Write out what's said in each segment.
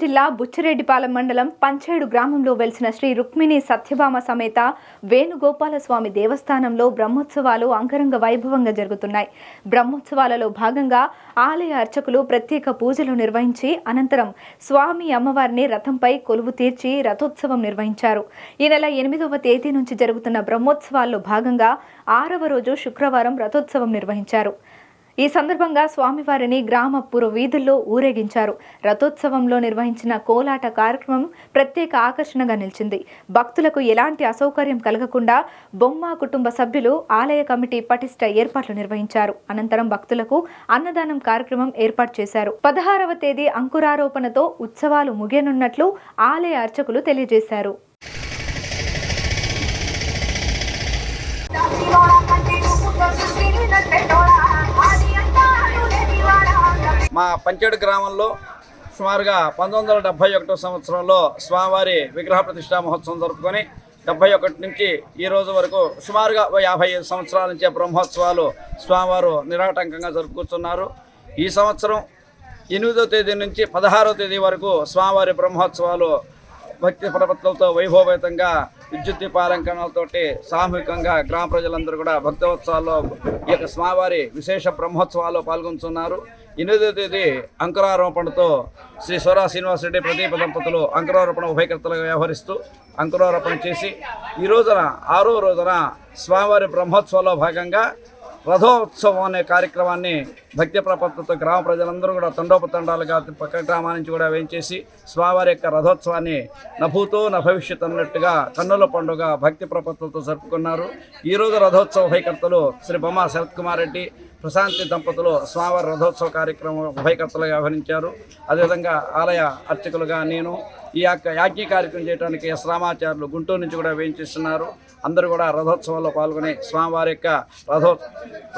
జిల్లా బుచ్చిరెడ్డిపాలెం మండలం పంచేడు గ్రామంలో వెలిసిన శ్రీ రుక్మిణి సత్యభామ సమేత వేణుగోపాలస్వామి దేవస్థానంలో బ్రహ్మోత్సవాలు అంగరంగ వైభవంగా జరుగుతున్నాయి. బ్రహ్మోత్సవాలలో భాగంగా ఆలయ అర్చకులు ప్రత్యేక పూజలు నిర్వహించి అనంతరం స్వామి అమ్మవారిని రథంపై కొలువు తీర్చి రథోత్సవం నిర్వహించారు. ఈ నెల ఎనిమిదవ తేదీ నుంచి జరుగుతున్న బ్రహ్మోత్సవాల్లో భాగంగా ఆరవ రోజు శుక్రవారం రథోత్సవం నిర్వహించారు. ఈ సందర్భంగా స్వామివారిని గ్రామ పుర వీధుల్లో ఊరేగించారు. రథోత్సవంలో నిర్వహించిన కోలాట కార్యక్రమం ప్రత్యేక ఆకర్షణగా నిలిచింది. భక్తులకు ఎలాంటి అసౌకర్యం కలగకుండా బొమ్మ కుటుంబ సభ్యులు ఆలయ కమిటీ పటిష్ట ఏర్పాట్లు నిర్వహించారు. అనంతరం భక్తులకు అన్నదానం కార్యక్రమం ఏర్పాటు చేశారు. పదహారవ తేదీ అంకురారోపణతో ఉత్సవాలు ముగియనున్నట్లు ఆలయ అర్చకులు తెలియజేశారు. మా పంచేడు గ్రామంలో సుమారుగా పంతొమ్మిది వందల డెబ్బై ఒకటో సంవత్సరంలో స్వామివారి విగ్రహ ప్రతిష్టా మహోత్సవం జరుపుకొని డెబ్బై ఒకటి నుంచి ఈ రోజు వరకు సుమారుగా యాభై ఐదు సంవత్సరాల నుంచి బ్రహ్మోత్సవాలు స్వామివారు నిరాటంకంగా జరుపుకుంటున్నారు ఈ సంవత్సరం ఎనిమిదో తేదీ నుంచి పదహారో తేదీ వరకు స్వామివారి బ్రహ్మోత్సవాలు భక్తి ప్రపత్తులతో వైభవపేతంగా విద్యుత్ దీపాలంకరణలతోటి సామూహికంగా గ్రామ ప్రజలందరూ కూడా భక్తోత్సవాల్లో ఈ యొక్క స్వామివారి విశేష బ్రహ్మోత్సవాల్లో పాల్గొంటున్నారు. ఎనిమిదో తేదీ అంకురారోపణతో శ్రీ సోరా శ్రీనివాసరెడ్డి ప్రదీప దంపతులు అంకురారోపణ ఉభయకర్తలుగా వ్యవహరిస్తూ అంకురారోపణ చేసి ఈ రోజున ఆరో రోజున స్వామివారి బ్రహ్మోత్సవంలో భాగంగా రథోత్సవం అనే కార్యక్రమాన్ని భక్తి ప్రపత్తుతో గ్రామ ప్రజలందరూ కూడా తండోపతండాలుగా పక్క గ్రామా నుంచి కూడా వేయించేసి స్వామివారి యొక్క రథోత్సవాన్ని నభూతో న భవిష్యత్ అన్నట్టుగా కన్నుల పండుగ భక్తి ప్రపత్తులతో జరుపుకున్నారు. ఈరోజు రథోత్సవ హైకర్తలు శ్రీ బొమ్మ శరత్ కుమార్ రెడ్డి ప్రశాంతి దంపతులు స్వామివారి రథోత్సవ కార్యక్రమం ఉభయకర్తలుగా వ్యవహరించారు. అదేవిధంగా ఆలయ అర్చకులుగా నేను ఈ యొక్క యాజ్ఞ కార్యక్రమం చేయడానికి శ్రామాచార్యులు గుంటూరు నుంచి కూడా వేయించిస్తున్నారు. అందరూ కూడా రథోత్సవంలో పాల్గొని స్వామివారి యొక్క రథో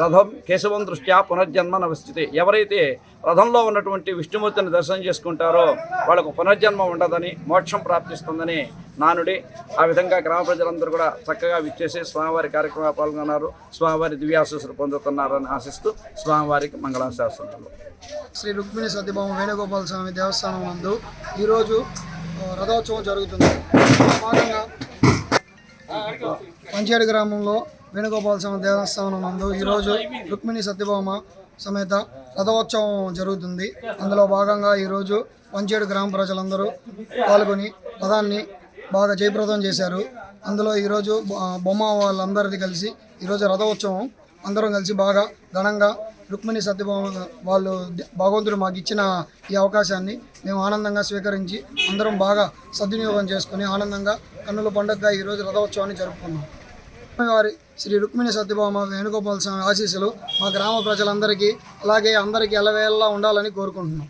రథం కేశవం దృష్ట్యా పునర్జన్మ నవస్థితి ఎవరైతే రథంలో ఉన్నటువంటి విష్ణుమూర్తిని దర్శనం చేసుకుంటారో వాళ్ళకు పునర్జన్మ ఉండదని మోక్షం ప్రాప్తిస్తుందని నానుడి ఆ విధంగా గ్రామ ప్రజలందరూ కూడా చక్కగా విచ్చేసి స్వామివారి కార్యక్రమాలు పాల్గొన్నారు. స్వామివారి దివ్యాశీస్సులు పొందుతున్నారని ఆశిస్తూ స్వామివారికి మంగళాశాసనాలు. శ్రీ రుక్మిణి సత్యభామ వేణుగోపాల స్వామి దేవస్థానం నందు ఈరోజు రథోత్సవం జరుగుతుంది. భాగంగా పంచేడు గ్రామంలో వేణుగోపాల స్వామి దేవస్థానం నందు ఈరోజు రుక్మిణి సత్యభామ సమేత రథోత్సవం జరుగుతుంది. అందులో భాగంగా ఈరోజు పంచేడు గ్రామ ప్రజలందరూ పాల్గొని రథాన్ని బాగా జయప్రదం చేశారు. అందులో ఈరోజు బొమ్మ వాళ్ళందరిది కలిసి ఈరోజు రథోత్సవం అందరం కలిసి బాగా ఘనంగా రుక్మిణి సత్యభామ వాళ్ళు భగవంతుడు మాకు ఇచ్చిన ఈ అవకాశాన్ని మేము ఆనందంగా స్వీకరించి అందరం బాగా సద్వినియోగం చేసుకుని ఆనందంగా కన్నుల పండుగగా ఈరోజు రథోత్సవాన్ని జరుపుకున్నాం. వారి శ్రీ రుక్మిణి సత్యభామ వేణుగోపాల స్వామి ఆశీస్సులు మా గ్రామ ప్రజలందరికీ అలాగే అందరికీ ఎలవేళలా ఉండాలని కోరుకుంటున్నాం.